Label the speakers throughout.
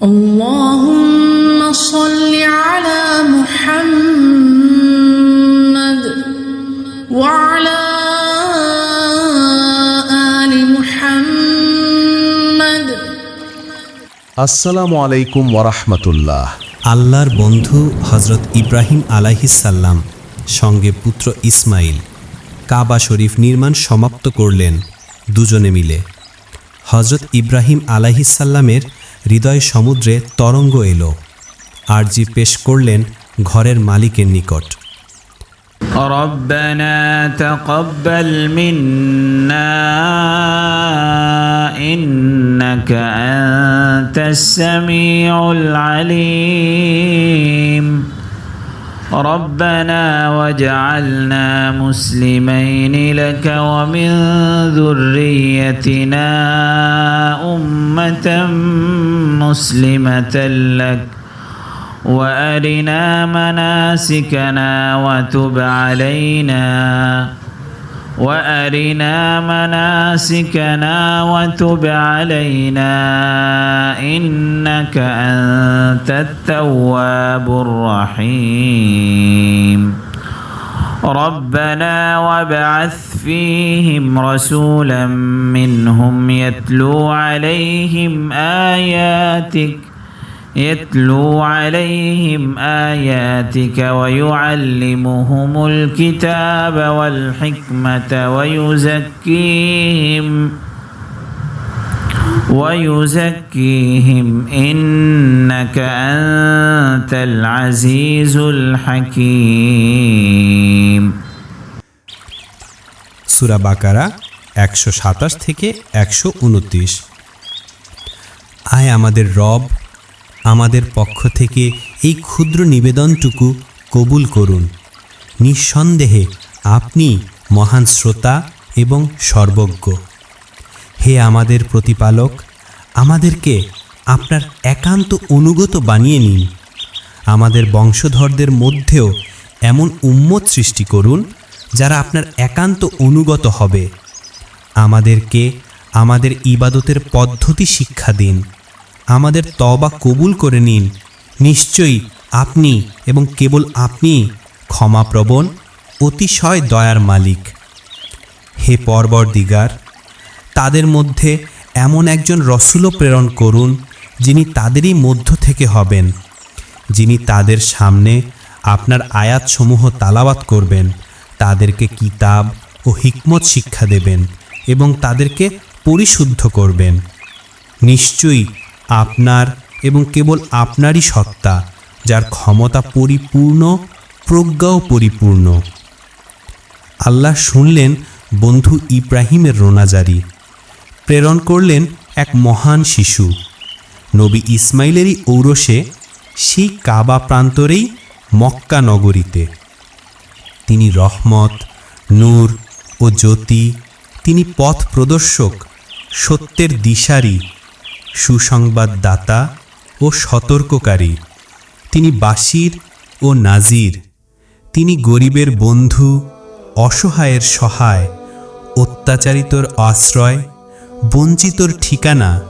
Speaker 1: اللهم صل على محمد وعلى آل محمد
Speaker 2: আসসালামু আলাইকুম ওরহমতুল্লাহ
Speaker 3: আল্লাহর বন্ধু হজরত ইব্রাহিম আলাইহিসাল্লাম সঙ্গে পুত্র ইসমাইল কাবা শরীফ নির্মাণ সমাপ্ত করলেন দুজনে মিলে হজরত ইব্রাহিম আলাইহিসাল্লামের হৃদয় সমুদ্রে তরঙ্গ এলো আরজি পেশ করলেন ঘরের মালিকের নিকট
Speaker 4: ربنا تقبل منا إنك أنت السميع العليم ربنا واجعلنا مسلمين لك ومن ذريتنا أمة مسلمة لك وأرنا مناسكنا وتب علينا وأرنا مناسكنا وتب علينا إنك أنت التواب الرحيم. ربنا وابعث فيهم رسولا منهم يتلو عليهم آياتك يتلو عليهم آياتك ويعلمهم الكتاب والحكمة ويزكيهم ويزكيهم إنك أنت العزيز الحكيم
Speaker 3: সুরা বাকারা একশো সাতাশ থেকে একশো উনত্রিশ আয় আমাদের রব আমাদের পক্ষ থেকে এই ক্ষুদ্র নিবেদনটুকু কবুল করুন। নিঃসন্দেহে আপনি মহান শ্রোতা এবং সর্বজ্ঞ। হে আমাদের প্রতিপালক, আমাদেরকে আপনার একান্ত অনুগত বানিয়ে নিন। আমাদের বংশধরদের মধ্যেও এমন উম্মত সৃষ্টি করুন, যারা আপনার একান্ত অনুগত হবে। আমাদেরকে আমাদের ইবাদতের পদ্ধতি শিক্ষা দিন। আমাদের তবা কবুল করে নিন। নিশ্চয়ই আপনি এবং কেবল আপনি ক্ষমাপ্রবণ, অতিশয় দয়ার মালিক। হে পর্বর দিগার তাদের মধ্যে এমন একজন রসুলও প্রেরণ করুন, যিনি তাদেরই মধ্য থেকে হবেন, যিনি তাদের সামনে আপনার আয়াতসমূহ তালাবাত করবেন, তাদেরকে কিতাব ও হিকমত শিক্ষা দেবেন এবং তাদেরকে পরিশুদ্ধ করবেন। নিশ্চয়ই আপনার এবং কেবল আপনারই সত্তা, যার ক্ষমতা পরিপূর্ণ, প্রজ্ঞাও পরিপূর্ণ। আল্লাহ শুনলেন বন্ধু ইব্রাহিমের রোনাজারি, প্রেরণ করলেন এক মহান শিশু। নবী ইসমাইলেরই ঔরসে, সেই কাবা প্রান্তরেই মক্কা নগরীতে। তিনি রহমত, নূর ও জ্যোতি, তিনি পথ প্রদর্শক, সত্যের দিশারি সুসংবাদদাতা ও সতর্ককারী। তিনি বাসির ও নাজির। তিনি গরিবের বন্ধু, অসহায়ের সহায়, অত্যাচারিতর আশ্রয়, বঞ্চিতর ঠিকানা।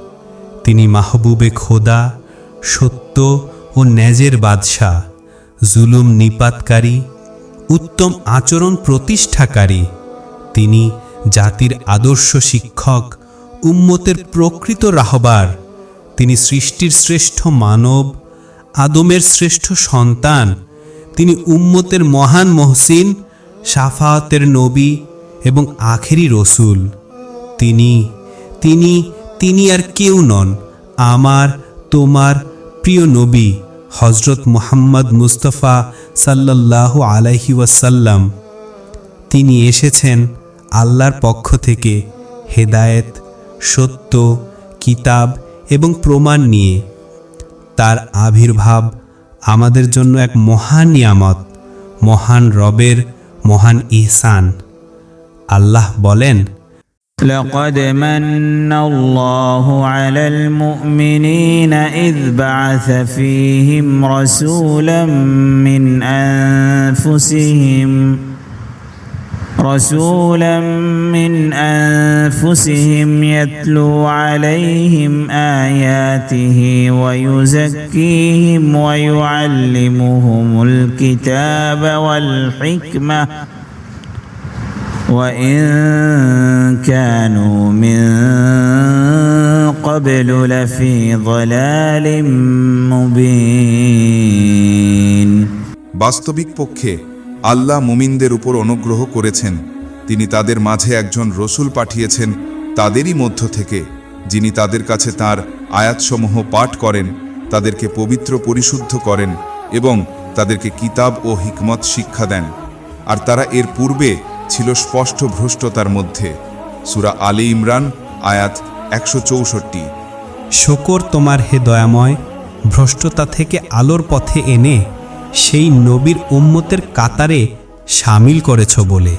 Speaker 3: তিনি মাহবুবে খোদা, সত্য ও ন্যাজের বাদশাহ, জুলুম নিপাতকারী, উত্তম আচরণ প্রতিষ্ঠাকারী। তিনি জাতির আদর্শ শিক্ষক উম্মতের প্রকৃত রাহবার। তিনি সৃষ্টির শ্রেষ্ঠ মানব, আদমের শ্রেষ্ঠ সন্তান, তিনি উম্মতের মহান মহসিন, সাফাতের নবী এবং আখেরি রসুল। তিনি তিনি তিনি আর কেউ নন, আমার, তোমার প্রিয় নবী হজরত মুহাম্মদ মুস্তফা সাল্লাল্লাহু আলাইহি ওয়াসাল্লাম। তিনি এসেছেন আল্লাহর পক্ষ থেকে হেদায়েত সত্য কিতাব এবং প্রমাণ নিয়ে তার আবির্ভাব আমাদের জন্য এক মহান নিয়ামত মহান রবের মহান ইহসান আল্লাহ বলেন
Speaker 4: لقد من الله على المؤمنين إذ بعث فيهم رسولا من أنفسهم رسولا من انفسهم يتلو عليهم اياته ويزكيهم ويعلمهم الكتاب والحكمه وان كانوا من قبل لفي ضلال مبين
Speaker 5: বাস্তবিক পক্ষে আল্লাহ মুমিনদের উপর অনুগ্রহ করেছেন। তিনি তাদের মাঝে একজন রসুল পাঠিয়েছেন, তাদেরই মধ্য থেকে, যিনি তাদের কাছে তার আয়াতসমূহ পাঠ করেন, তাদেরকে পবিত্র পরিশুদ্ধ করেন এবং তাদেরকে কিতাব ও হিকমত শিক্ষা দেন। আর তারা এর পূর্বে ছিল স্পষ্ট ভ্রষ্টতার মধ্যে। সুরা আলী ইমরান, আয়াত একশো চৌষট্টি।
Speaker 3: শকর তোমার হে দয়াময়, ভ্রষ্টতা থেকে আলোর পথে এনে সেই নবীর উম্মতের কাতারে সামিল করেছ বলে।